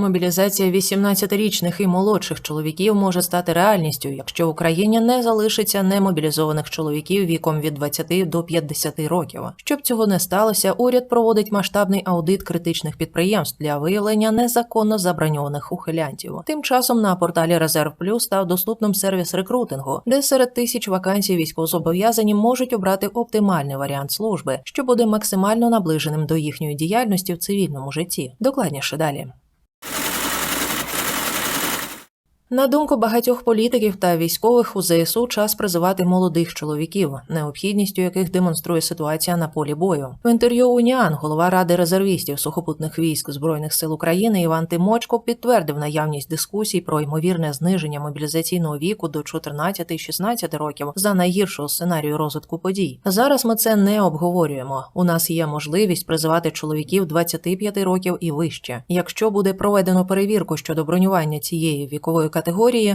Мобілізація 18-річних і молодших чоловіків може стати реальністю, якщо в Україні не залишиться немобілізованих чоловіків віком від 20 до 50 років. Щоб цього не сталося, уряд проводить масштабний аудит критичних підприємств для виявлення незаконно заброньованих ухилянтів. Тим часом на порталі Резерв Плюс став доступним сервіс рекрутингу, де серед тисяч вакансій військовозобов'язані можуть обрати оптимальний варіант служби, що буде максимально наближеним до їхньої діяльності в цивільному житті. Докладніше далі. На думку багатьох політиків та військових у ЗСУ час призивати молодих чоловіків, необхідністю яких демонструє ситуація на полі бою. В інтерв'ю Уніан голова ради резервістів сухопутних військ збройних сил України Іван Тимочко підтвердив наявність дискусій про ймовірне зниження мобілізаційного віку до 14-16 років за найгіршого сценарію розвитку подій. Зараз ми це не обговорюємо. У нас є можливість призивати чоловіків 25 років і вище. Якщо буде проведено перевірку щодо бронювання цієї вікової категорії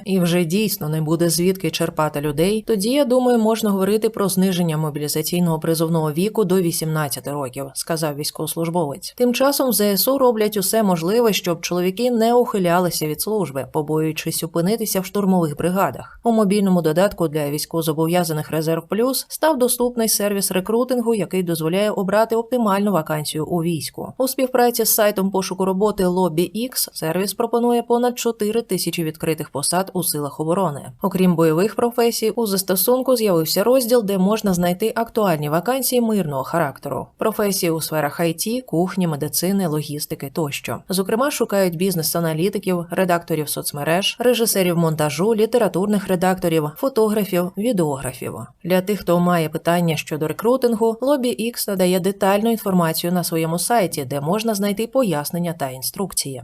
і вже дійсно не буде звідки черпати людей, тоді я думаю, можна говорити про зниження мобілізаційного призовного віку до 18 років, сказав військовослужбовець. Тим часом в ЗСУ роблять усе можливе, щоб чоловіки не ухилялися від служби, побоюючись опинитися в штурмових бригадах. У мобільному додатку для військовозобов'язаних Резерв Плюс став доступний сервіс рекрутингу, який дозволяє обрати оптимальну вакансію у війську. У співпраці з сайтом пошуку роботи LobbyX сервіс пропонує понад 4 тисячі відкритих посад у силах оборони. Окрім бойових професій, у застосунку з'явився розділ, де можна знайти актуальні вакансії мирного характеру, професії у сферах IT, кухні, медицини, логістики тощо. Зокрема, шукають бізнес-аналітиків, редакторів соцмереж, режисерів монтажу, літературних редакторів, фотографів, відеографів. Для тих, хто має питання щодо рекрутингу, LobbyX надає детальну інформацію на своєму сайті, де можна знайти пояснення та інструкції.